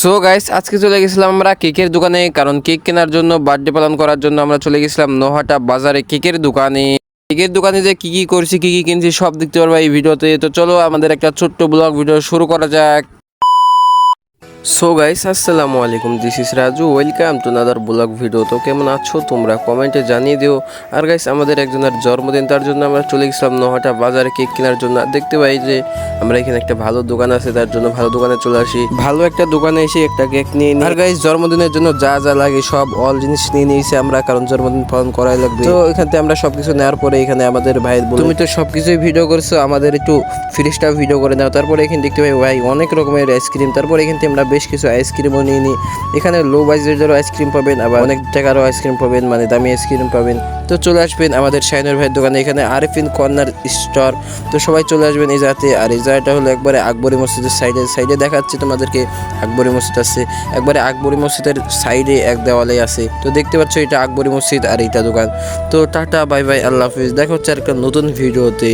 So guys আজকে চলে গেছিলাম আমরা কেকের দোকানে, কারণ কেক কেনার জন্য বার্থডে পালন করার জন্য আমরা চলে গেছিলাম নোহাটা বাজারে কেকের দোকানে। কেকের দোকানে যে কি কি করছি, কি কি কিনছি, সব দেখতে পারব এই ভিডিওতে। তো চলো, আমাদের একটা ছোট্ট ব্লগ ভিডিও শুরু করা যাক। সো গাইস আসসালামু আলাইকুম this is Raju welcome to another vlog video তো কেমন আছো? তোমরা কমেন্টে জানিয়ে দিও। আর গাইস আমাদের একজনের জন্মদিন, তার জন্য আমরা চলে গেছিলাম নোহাটা বাজারে কেক কেনার জন্য। দেখতে পাই যে আমরা এখানে একটা ভালো দোকান আছে, তার জন্য ভালো দোকানে চলে আসি। ভালো একটা দোকানে এসে একটা কেক নিয়ে নিই। আর গাইস জন্মদিনের জন্য যা যা লাগে, সব অল জিনিস নিয়ে নিয়েছি আমরা, কারণ জন্মদিন পালন করাই লাগবে। তো এখান থেকে আমরা সবকিছু নেওয়ার পরে এখানে আমাদের ভাই তুমি তো সবকিছুই ভিডিও করছ, আমাদের একটু ফ্রিজটা ভিডিও করে নাও। তারপরে এখানে দেখতে পাই, ভাই, অনেক রকমের আইসক্রিম তারপরে এখান থেকে আমরা বেশ কিছু আইসক্রিমও নিয়ে নিই এখানে লো বাজেটেরও আইসক্রিম পাবেন, আবার অনেক টাকারও আইসক্রিম পাবেন মানে দামি আইসক্রিম পাবেন। তো চলে আসবেন আমাদের শাইনুর ভাইয়ের দোকানে, এখানে আরিফিন কর্নার স্টোর তো সবাই চলে আসবেন এই জায়গাতে, আর এই জায়গাটা হলো একবারে আকবরী মসজিদের সাইডে সাইডে দেখাচ্ছে তোমাদেরকে, আকবরী মসজিদ আছে। একবারে আকবরী মসজিদের সাইডে এক দেওয়ালে আছে। তো দেখতে পাচ্ছ এটা আকবরী মসজিদ আর এইটা দোকান। তো টাটা বাই বাই আল্লাহ হাফিজ। দেখা হচ্ছে আর একটা নতুন ভিডিওতে